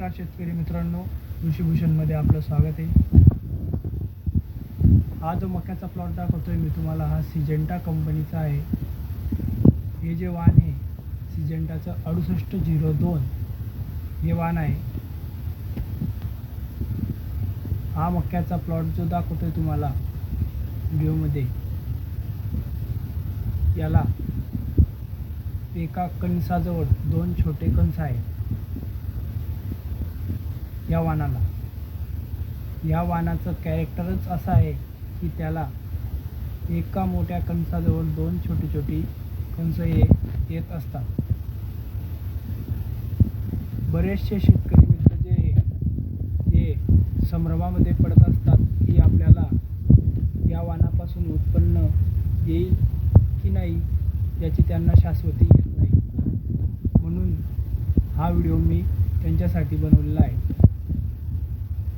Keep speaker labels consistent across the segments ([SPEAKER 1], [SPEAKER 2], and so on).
[SPEAKER 1] नमस्कार शेतकरी मित्रांनो कृषीभूषणमध्ये आपलं स्वागत आहे. हा जो मक्याचा प्लॉट दाखवतोय मी तुम्हाला हा सिजेंटा कंपनीचा आहे. हे जे वाण आहे सिजेंटाचं अडुसष्ट झिरो दोन हे वाण आहे. हा मक्याचा प्लॉट जो दाखवतोय तुम्हाला व्हिडिओमध्ये याला एका कणसाजवळ दोन छोटे कणस आहेत. या वाणाला या वाणाचं कॅरेक्टरच असं आहे की त्याला एका मोठ्या कणसाजवळ दोन छोटी छोटी कंस हे येत असतात. बरेचसे शेतकरी मित्र जे हे संभ्रमामध्ये पडत असतात की आपल्याला या वाणापासून उत्पन्न येईल की नाही याची त्यांना शाश्वती येत नाही. म्हणून हा व्हिडिओ मी त्यांच्यासाठी बनवलेला आहे.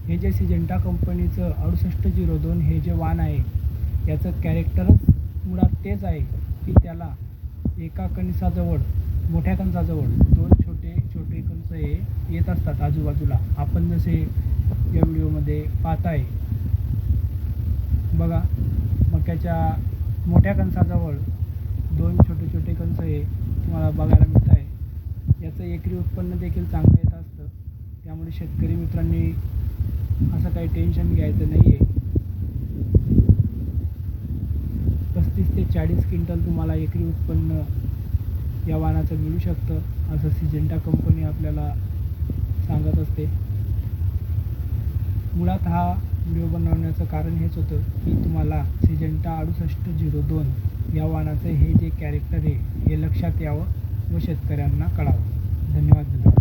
[SPEAKER 1] हे जे सिजेंटा कंपनीचं अडुसष्ट झिरो दोन हे जे वाण आहे याचं कॅरेक्टरच मुळात तेच आहे की त्याला एका कणसाजवळ मोठ्या कणसाजवळ दोन छोटे छोटे कणस हे येत असतात आजूबाजूला. आपण जसे या व्हिडिओमध्ये पाहताय बघा मक्याच्या मोठ्या कणसाजवळ दोन छोटे छोटे कणस हे तुम्हाला बघायला मिळत आहे याचं एकरी उत्पन्न देखील चांगलं येत असतं. त्यामुळे शेतकरी मित्रांनी असं काही टेन्शन घ्यायचं नाही आहे पस्तीस ते चाळीस क्विंटल तुम्हाला एकरी उत्पन्न या वाहनाचं मिळू शकतं असं सिजेंटा कंपनी आपल्याला सांगत असते. मुळात हा व्हिडिओ बनवण्याचं कारण हेच होतं की तुम्हाला सिजेंटा अडुसष्ट झिरो दोन या वाहनाचं हे जे कॅरेक्टर आहे हे लक्षात यावं व शेतकऱ्यांना कळावं. धन्यवाद